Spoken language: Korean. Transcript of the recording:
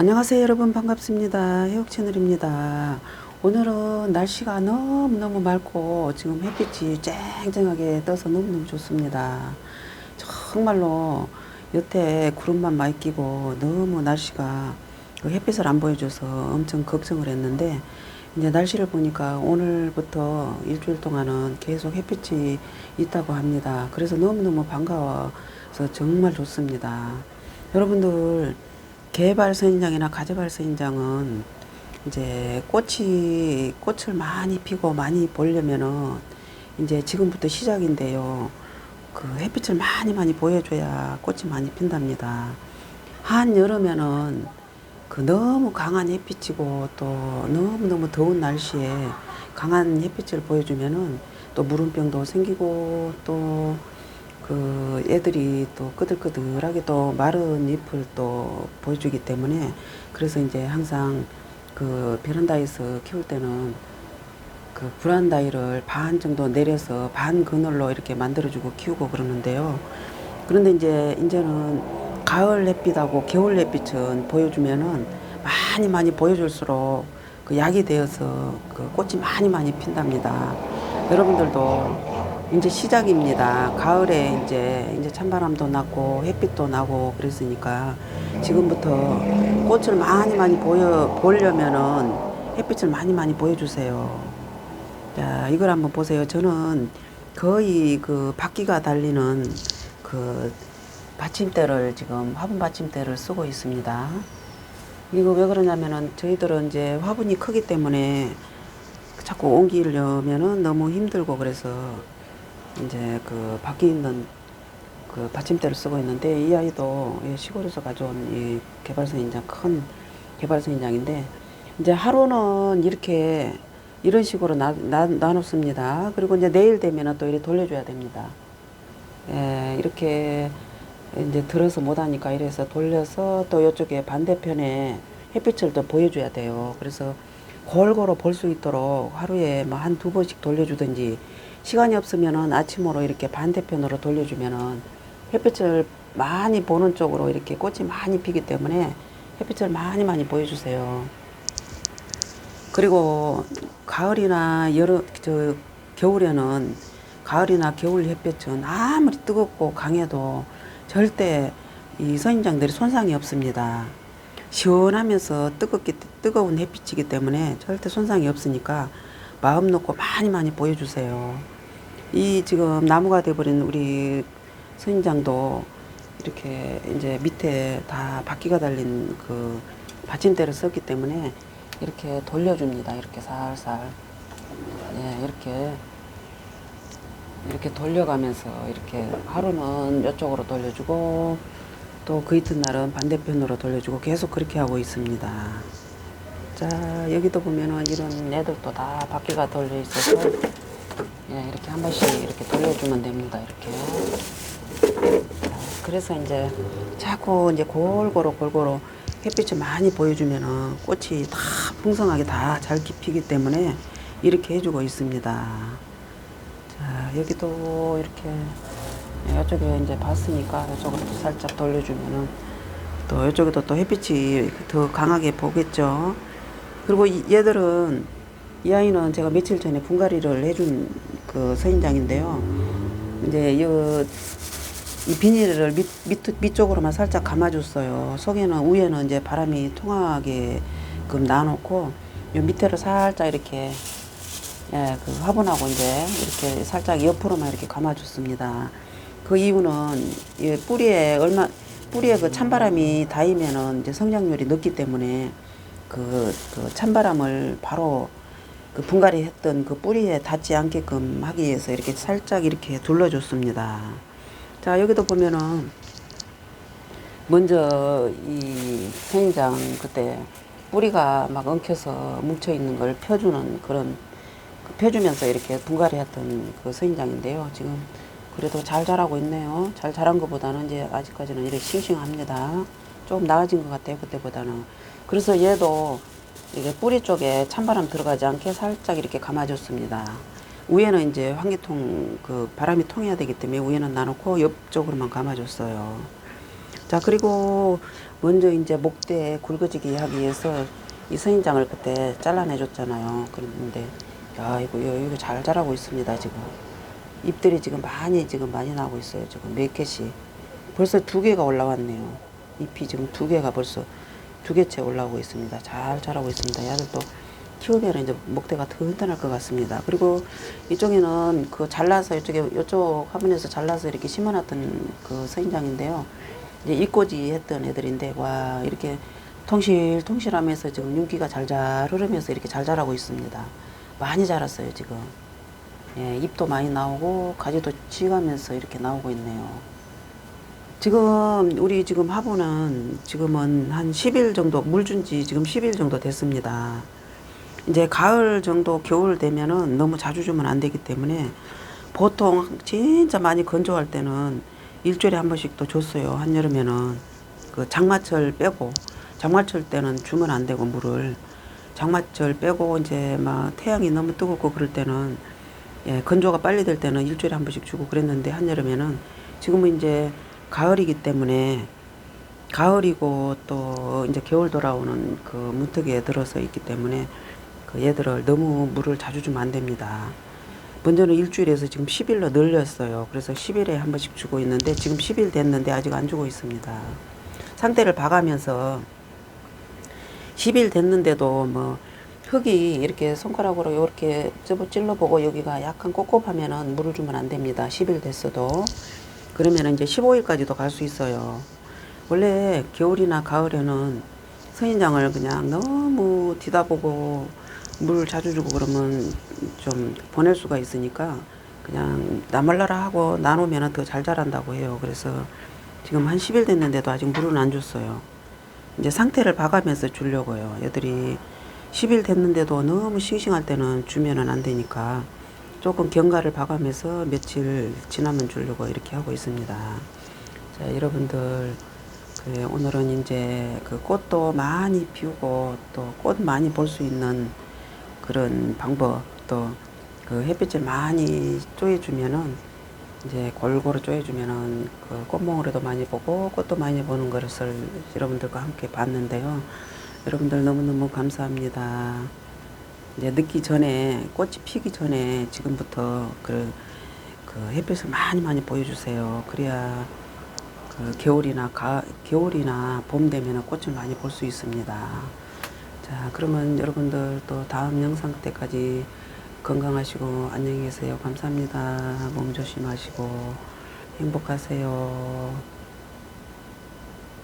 안녕하세요 여러분. 반갑습니다. 해옥 채널입니다. 오늘은 날씨가 너무너무 맑고 지금 햇빛이 쨍쨍하게 떠서 너무너무 좋습니다. 정말로 여태 구름만 많이 끼고 너무 날씨가 그 햇빛을 안 보여줘서 엄청 걱정을 했는데 이제 날씨를 보니까 오늘부터 일주일 동안은 계속 햇빛이 있다고 합니다. 그래서 너무너무 반가워서 정말 좋습니다. 여러분들 개발 선인장이나 가재발 선인장은 이제 꽃이 꽃을 많이 피고 많이 보려면은 이제 지금부터 시작인데요. 그 햇빛을 많이 많이 보여줘야 꽃이 많이 핀답니다. 한 여름에는 그 너무 강한 햇빛이고 또 너무 너무 더운 날씨에 강한 햇빛을 보여주면은 또 무름병도 생기고 또 그 애들이 또 끄들끄들하게 또 마른 잎을 또 보여주기 때문에 그래서 이제 항상 그 베란다에서 키울 때는 그 브란다이를 반 정도 내려서 반 그늘로 이렇게 만들어주고 키우고 그러는데요. 그런데 이제 이제는 가을 햇빛하고 겨울 햇빛은 보여주면은 많이 많이 보여줄수록 그 약이 되어서 그 꽃이 많이 많이 핀답니다. 여러분들도 이제 시작입니다. 가을에 이제 이제 찬바람도 나고 햇빛도 나고 그랬으니까 지금부터 꽃을 많이 많이 보여 보려면은 햇빛을 많이 많이 보여주세요. 자, 이걸 한번 보세요. 저는 거의 그 바퀴가 달리는 그 받침대를 지금 화분 받침대를 쓰고 있습니다. 이거 왜 그러냐면은 저희들은 이제 화분이 크기 때문에 자꾸 옮기려면은 너무 힘들고 그래서 이제 그 밖에 있는 그 받침대를 쓰고 있는데 이 아이도 이 시골에서 가져온 이 개발선인장 큰 개발선인장인데 이제 하루는 이렇게 이런 식으로 나, 나, 나눴습니다. 그리고 이제 내일 되면은 또 이렇게 돌려줘야 됩니다. 예, 이렇게 이제 들어서 못하니까 이래서 돌려서 또 이쪽에 반대편에 햇빛을 또 보여줘야 돼요. 그래서 골고루 볼 수 있도록 하루에 뭐 한 두 번씩 돌려주든지 시간이 없으면은 아침으로 이렇게 반대편으로 돌려주면은 햇빛을 많이 보는 쪽으로 이렇게 꽃이 많이 피기 때문에 햇빛을 많이 많이 보여주세요. 그리고 가을이나 여름 저 겨울에는 가을이나 겨울 햇빛은 아무리 뜨겁고 강해도 절대 이 선인장들이 손상이 없습니다. 시원하면서 뜨겁기 뜨거운 햇빛이기 때문에 절대 손상이 없으니까 마음 놓고 많이 많이 보여주세요. 이 지금 나무가 돼버린 우리 선인장도 이렇게 이제 밑에 다 바퀴가 달린 그 받침대를 썼기 때문에 이렇게 돌려줍니다. 이렇게 살살. 예, 이렇게 이렇게 돌려가면서 이렇게 하루는 이쪽으로 돌려주고 또 그 이튿날은 반대편으로 돌려주고 계속 그렇게 하고 있습니다. 자 여기도 보면은 이런 애들도 다 바퀴가 돌려 있어서 예, 이렇게 한 번씩 이렇게 돌려주면 됩니다. 이렇게. 자, 그래서 이제 자꾸 이제 골고루 골고루 햇빛을 많이 보여주면은 꽃이 다 풍성하게 다잘 피기 때문에 이렇게 해주고 있습니다. 자, 여기도 이렇게 예, 이쪽에 이제 봤으니까 이쪽으로 또 살짝 돌려주면은 또 이쪽에도 또 햇빛이 더 강하게 보겠죠. 그리고 이- 얘들은 이 아이는 제가 며칠 전에 분갈이를 해준 그 서인장인데요. 이제 요, 이 비닐을 밑, 밑, 밑 쪽으로만 살짝 감아줬어요. 속에는, 위에는 이제 바람이 통하게 그 놔놓고, 요 밑에를 살짝 이렇게, 예, 그 화분하고 이제 이렇게 살짝 옆으로만 이렇게 감아줬습니다. 그 이유는 이 뿌리에 얼마, 뿌리에 그 찬바람이 닿으면은 이제 성장률이 늦기 때문에 그, 그 찬바람을 바로 그 분갈이 했던 그 뿌리에 닿지 않게끔 하기 위해서 이렇게 살짝 이렇게 둘러줬습니다. 자, 여기도 보면은 먼저 이 선인장 그때 뿌리가 막 엉켜서 뭉쳐 있는 걸 펴주는 그런 그 펴주면서 이렇게 분갈이 했던 그 선인장인데요. 지금 그래도 잘 자라고 있네요. 잘 자란 것보다는 이제 아직까지는 이렇게 싱싱합니다. 조금 나아진 것 같아요. 그때보다는. 그래서 얘도 이게 뿌리 쪽에 찬바람 들어가지 않게 살짝 이렇게 감아줬습니다. 위에는 이제 환기통 그 바람이 통해야 되기 때문에 위에는 놔놓고 옆쪽으로만 감아줬어요. 자 그리고 먼저 이제 목대 굵어지게 하기 위해서 이 선인장을 그때 잘라내줬잖아요. 그랬는데 야 이거 이거 잘 자라고 있습니다 지금. 잎들이 지금 많이 지금 많이 나오고 있어요. 지금 몇 개씩. 벌써 두 개가 올라왔네요. 잎이 지금 두 개가 벌써 두 개째 올라오고 있습니다. 잘 자라고 있습니다. 얘들도 키우면 이제 목대가 튼튼할 것 같습니다. 그리고 이쪽에는 그 잘라서 이쪽에 이쪽 화분에서 잘라서 이렇게 심어놨던 그 서인장인데요. 이제 이꼬지 했던 애들인데 와 이렇게 통실통실하면서 지금 윤기가 잘잘 흐르면서 이렇게 잘 자라고 있습니다. 많이 자랐어요 지금. 예, 잎도 많이 나오고 가지도 지가면서 이렇게 나오고 있네요. 지금 우리 지금 화분은 지금은 한 10일 정도 물 준 지 지금 10일 정도 됐습니다. 이제 가을 정도 겨울 되면은 너무 자주 주면 안 되기 때문에 보통 진짜 많이 건조할 때는 일주일에 한 번씩 또 줬어요. 한여름에는 그 장마철 빼고 장마철 때는 주면 안 되고 물을 장마철 빼고 이제 막 태양이 너무 뜨겁고 그럴 때는 예, 건조가 빨리 될 때는 일주일에 한 번씩 주고 그랬는데 한여름에는 지금은 이제 가을이기 때문에 가을이고 또 이제 겨울 돌아오는 그 문턱에 들어서 있기 때문에 그 얘들을 너무 물을 자주 주면 안 됩니다. 먼저는 일주일에서 지금 10일로 늘렸어요. 그래서 10일에 한 번씩 주고 있는데 지금 10일 됐는데 아직 안 주고 있습니다. 상태를 봐가면서 10일 됐는데도 뭐 흙이 이렇게 손가락으로 이렇게 찔러보고 여기가 약간 꿉꿉하면은 물을 주면 안 됩니다. 10일 됐어도. 그러면 이제 15일까지도 갈 수 있어요. 원래 겨울이나 가을에는 선인장을 그냥 너무 뒤다보고 물 자주 주고 그러면 좀 보낼 수가 있으니까 그냥 나말라라 하고 나누면 더 잘 자란다고 해요. 그래서 지금 한 10일 됐는데도 아직 물은 안 줬어요. 이제 상태를 봐가면서 주려고요. 얘들이 10일 됐는데도 너무 싱싱할 때는 주면은 안 되니까 조금 경과를 봐가면서 며칠 지나면 주려고 이렇게 하고 있습니다. 자, 여러분들 그 오늘은 이제 그 꽃도 많이 피우고 또 꽃 많이 볼 수 있는 그런 방법 또 그 햇빛을 많이 쪼여주면은 이제 골고루 쪼여주면은 그 꽃몽으로도 많이 보고 꽃도 많이 보는 것을 여러분들과 함께 봤는데요. 여러분들 너무너무 감사합니다. 이제 늦기 전에 꽃이 피기 전에 지금부터 그, 그 햇빛을 많이 많이 보여주세요. 그래야 그 겨울이나 가 겨울이나 봄 되면은 꽃을 많이 볼 수 있습니다. 자, 그러면 여러분들 또 다음 영상 때까지 건강하시고 안녕히 계세요. 감사합니다. 몸 조심하시고 행복하세요.